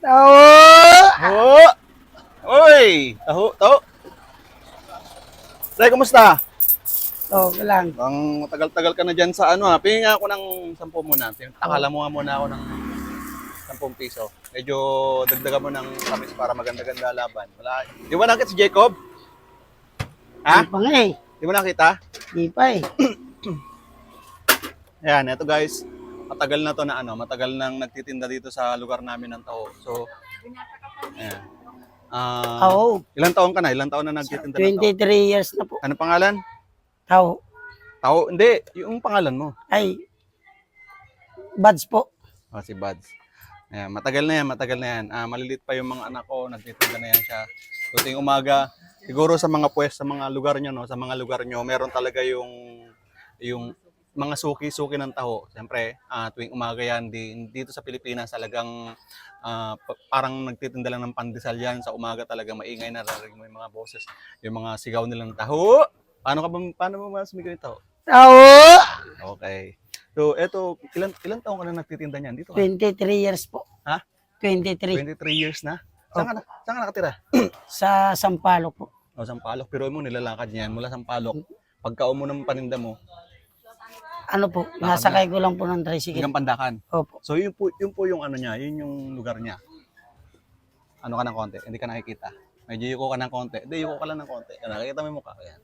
Tao! Ho! Oy! Taho, taho. Tay, kumusta? Okay lang. Ang matagal-tagal ka na dyan sa ano ha. Pingin ako ng 10 muna. Takala mo nga muna ako ng 10 piso. Medyo dagdagan mo ng kamis para maganda-ganda laban. Wala. Di ba nakita si Jacob? Ha? Di pa nga eh. Di mo nakita? Di pa eh. Ayan, eto guys. Matagal na to na ano, matagal nang nagtitinda dito sa lugar namin ng taho. So, ayan. Ah, Tao. ilang taon ka na? Ilang taon na nagtitinda ng taho? 23 years na po. Ano pangalan? Tao. Taho? Hindi, yung pangalan mo. Ay. Buds po. Oh, si Buds. Ayan, matagal na yan, matagal na yan. Ah, malilit pa yung mga anak ko, nagtitinda na yan siya. Tuting umaga, siguro sa mga pwes, sa mga lugar nyo, no, sa mga lugar nyo, meron talaga yung yung mga suki-suki ng taho. Siyempre, ah, tuwing umaga yan, di, dito sa Pilipinas, talagang pa- parang nagtitinda lang ng pandesal yan. Sa umaga talaga maingay na narinig mo yung mga boses, yung mga sigaw nilang taho. Paano ka ba, paano mo ba sumigaw yung taho? Tao! Okay. So, eto, ilan, ilan taon ka na nagtitinda niyan? Dito ka? 23 years po. Ha? 23. 23 years na? Saan ka, na, saan ka nakatira? Sa Sampaloc po. O, Sampalok. Pero mo, nilalakad niyan mula Sampalok. Pagka mo ng paninda mo, Ano po, nasakay ko lang po ng tricycle. hanggang Pandakan. Opo. So, yun po, yun po yung ano niya, yun yung lugar niya. Ano ka ng konti, hindi ka nakikita. Medyo yuko ka ng konti. Hindi, yuko ka lang ng konti. Nakikita mo yung mukha. Yan.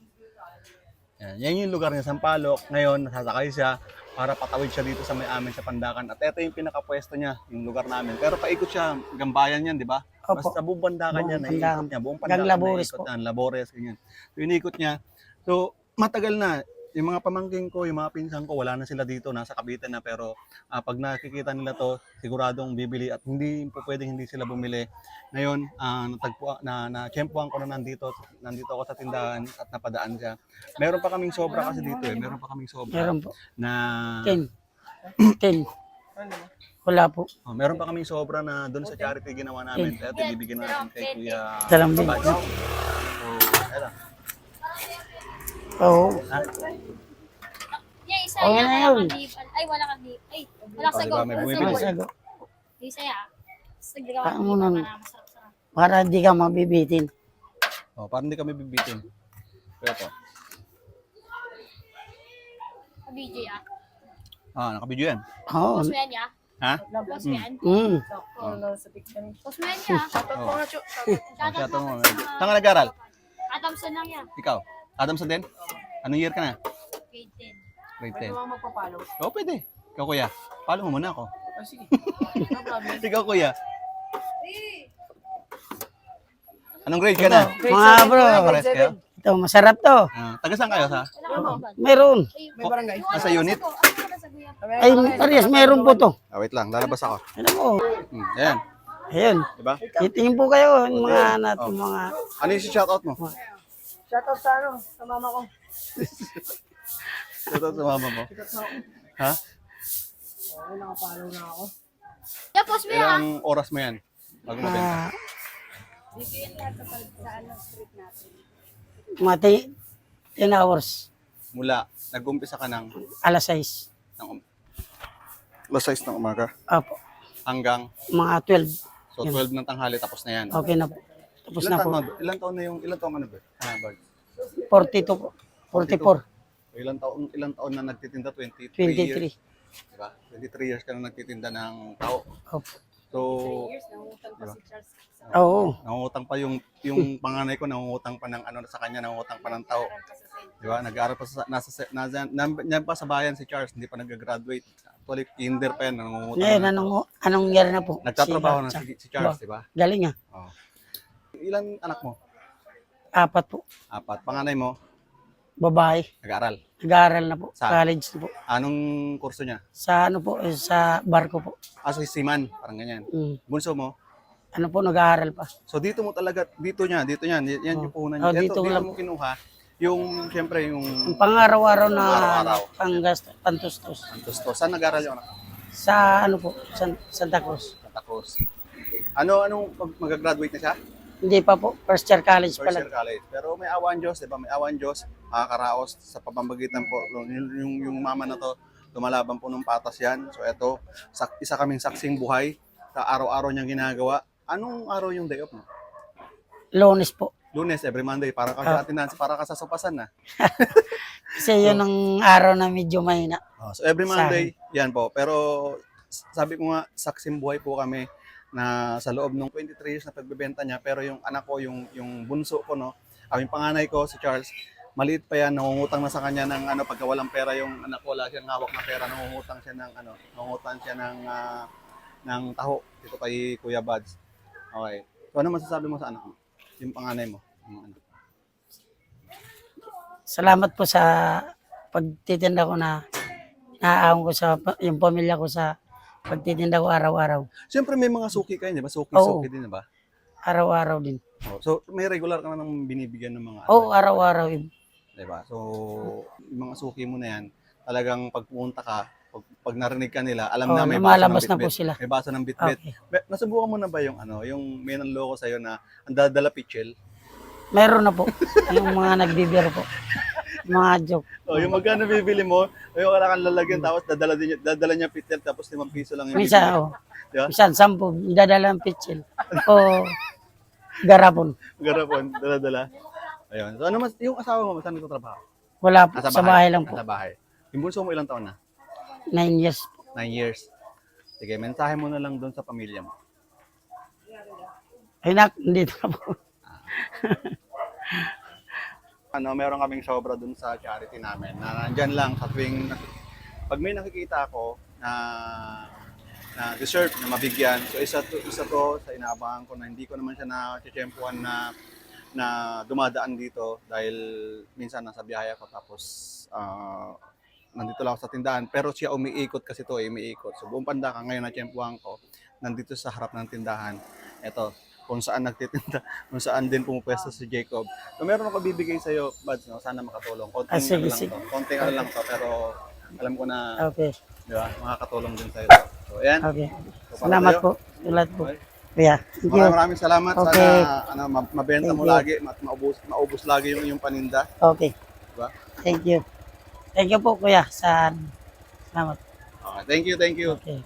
Yan. Yan yung lugar niya, Sampalok. Ngayon, nasasakay siya para patawid siya dito sa may amin sa Pandakan. At ito yung pinakapwesto niya, yung lugar namin. Pero paikot siya, gambayan yan, di ba? Opo. Basta buong Pandakan Buong niya, Pandakan. naiikot niya. Buong Pandakan, Labores naiikot yan. Labores, ganyan. So, inikot niya. So, matagal na. Yung mga pamangking ko, yung mga pinsan ko, wala na sila dito, nasa Cavite na. Pero ah, pag nakikita nila to, siguradong bibili at hindi po pwedeng hindi sila bumili. Ngayon, ah, natagpuan, na, na tiyempuhan ko na nandito, nandito ako sa tindahan at napadaan siya. Meron pa kaming sobra kasi dito eh. Meron pa kaming sobra Meron po. na 10. 10. Wala po. oh, meron pa kaming sobra na doon sa charity ginawa namin. Kaya ito bibigyan natin kay Kuya Dalang bin. Bads. So, eto. Oo. Ha? Yeah, isa Okay yan. Wala kang di- Ay, wala kang di. Ay, wala Oh, sa go. Wala sa go. Isa ya. Sige, Paano gawa nun? Masarap-sarap. Para di ka mabibitin. Oh, parang hindi kami bibitin. Kaya to. BJ ah. Ah, nakabidyo yan. Oo. Post mo yan ya. Ha? Post mo yan. Mm. Post mo yan ya. Oo. Oh, Shoutout mo mo. sa mga- Saan ka nag-aral? Adamson lang yan. Ikaw? Adamson din? Anong year ka na? Grade 10. Grade 10. magpapalo. Oo, pwede. Ikaw, kuya. Follow mo muna ako. Oh, sige. No problem. Ikaw, kuya. Anong grade ka na? Mga bro. Pares kayo? Ito, masarap to. Ah, taga saan kayo sa? Meron. May barangay. Nasa unit? Ay, parehas, meron po to. Ah, wait lang. Lalabas ako. Ano mo? Hmm, ayan. Ayun. Diba? Titingin po kayo, yung mga natin, mga... Ano yung si shoutout mo? Shoutout sa ano, sa mama ko. Shoutout sa mama mo. Ha? Okay, nakapalo na ako. Yeah, post mo yan. Ilang oras mo yan? Bago mabenta? ah, mga ti- 10 hours. Mula, nag-umpisa ka ng, Alas 6. ng um, alas 6 ng umaga Opo. hanggang Mga 12. so 12 ng tanghali tapos na yan. Okay na po. Tapos Ilan na taon po. na, ilan taon na yung ilan taon ka na ba? Ah, Bart. 42 po. 44. Ilan taon ilan taon na nagtitinda 23, 23. years, di ba? 23 years ka na nagtitinda ng tao. Opo. So, Oo. nangungutang pa yung yung panganay ko nangungutang pa ng ano sa kanya nangungutang pa ng tao. Di ba? Nag-aaral pa sa nasa nasa nan pa sa bayan si Charles, hindi pa nag-graduate. Actually, kinder pa yan, nangungutang. Ngayon, anong, anong year na po? Nagtatrabaho na Si- si, si Charles, di ba? Galing ah. Oh. Ilan anak mo? Apat po. Apat. Panganay mo, Babae. nag-aaral. Nag-aaral na po. Saan? College na po. Anong kurso niya? Sa ano po, eh, sa barko po. Ah, so Siman, parang ganyan. Mm. Bunso mo, Ano po, nag-aaral pa. So dito mo talaga, dito niya, dito yan, yan yung puhunan Oh, niya. dito Ito, dito lang. mo kinuha, yung, siyempre, yung Ang pang-araw-araw na Pang-araw-araw. panggastos, pantustos. antustos. Saan nag-aral yung anak? Sa ano po, San, Santa Cruz. Santa Cruz. Ano, anong mag-graduate na siya? Hindi pa po, first year college pa First lang. year college. Pero may awan Diyos, di ba? May awan Diyos, makakaraos sa pamamagitan po. Yung, yung, yung mama na to, lumalaban po ng patas yan. So eto, sak, isa kaming saksing buhay sa araw-araw niyang ginagawa. Anong araw yung day off mo? Lunes po. Lunes, every Monday, para ka sa attendance, para ka sa supasan na. Kasi yun ang araw na medyo mahina. Oh, so every Monday, yan po. Pero sabi ko nga, saksim buhay po kami na sa loob ng 23 years na pagbebenta niya. Pero yung anak ko, yung, yung bunso ko, no, ang panganay ko, si Charles, maliit pa yan, nangungutang na sa kanya ng ano, pagka walang pera yung anak ko, wala siyang hawak na pera, nangungutang siya ng ano, nangungutang siya ng, ah, ng taho dito kay Kuya Buds. Okay. So ano masasabi mo sa anak mo? Yung panganay mo? Yung ano? Salamat po sa pagtitinda ko na naaawon ko sa yung pamilya ko sa pagtitinda ko araw-araw. Siyempre may mga suki kayo, di ba? Suki, Oo. suki din, di ba? Araw-araw din. Oh, so may regular ka na nang binibigyan ng mga ano, Oo, araw-araw. yun. Diba? So, yung mga suki mo na yan, talagang pagpunta ka, pag, pag narinig ka nila, alam Oo, na may baso ng lumalabas na po bitbit. sila. May baso ng bitbit. Okay. Nasubukan mo na ba yung ano, yung may nanloko sa'yo na ang dadala pitchel? Meron na po. yung mga nagbibiro po. Mga joke. O, yung magkano bibili mo, yung kailangan lalagyan, tapos dadala, din, dadala niya pitchel, tapos 5 piso lang yung Minsan, bibili. oh. Di ba? Minsan, sampu. Idadala ng pitchel. O garapon. Garapon, dala-dala. Ayun. So, ano mas, yung asawa mo, saan nagtatrabaho? Wala po. Sa bahay lang po. Nasa bahay. Yung bunso mo ilang taon na? Nine years. Nine years. Sige, mensahe mo na lang doon sa pamilya mo. Ay, nak, dito na po. ano, meron kaming sobra dun sa charity namin na nandyan lang sa tuwing pag may nakikita ako na na deserve na mabigyan. So isa to, isa to sa inaabangan ko na hindi ko naman siya na tiyempuan na na dumadaan dito dahil minsan nasa biyahe ako tapos ah, nandito lang ako sa tindahan pero siya umiikot kasi to eh, umiikot. So buong pandaka ngayon na tiyempuan ko nandito sa harap ng tindahan. Ito, kung saan nagtitinda, kung saan din pumupwesto si Jacob. So meron ako bibigay sa iyo, Buds, no? sana makatulong. Konting Ah, sige, ano lang sige. to. Konting ano lang to, pero alam ko na, Okay. di ba, makakatulong din sa iyo. So, ayan. Okay. So, Salamat po. Salamat po. Okay. Yeah. Thank. Maraming maraming salamat. Okay. Sana ano, ma- mabenta Thank mo you. lagi, ma- maubos, maubos lagi yung yung paninda. Okay. Diba? Thank you. Thank you po, kuya. Sa... Salamat. Okay. Thank you, thank you. Okay.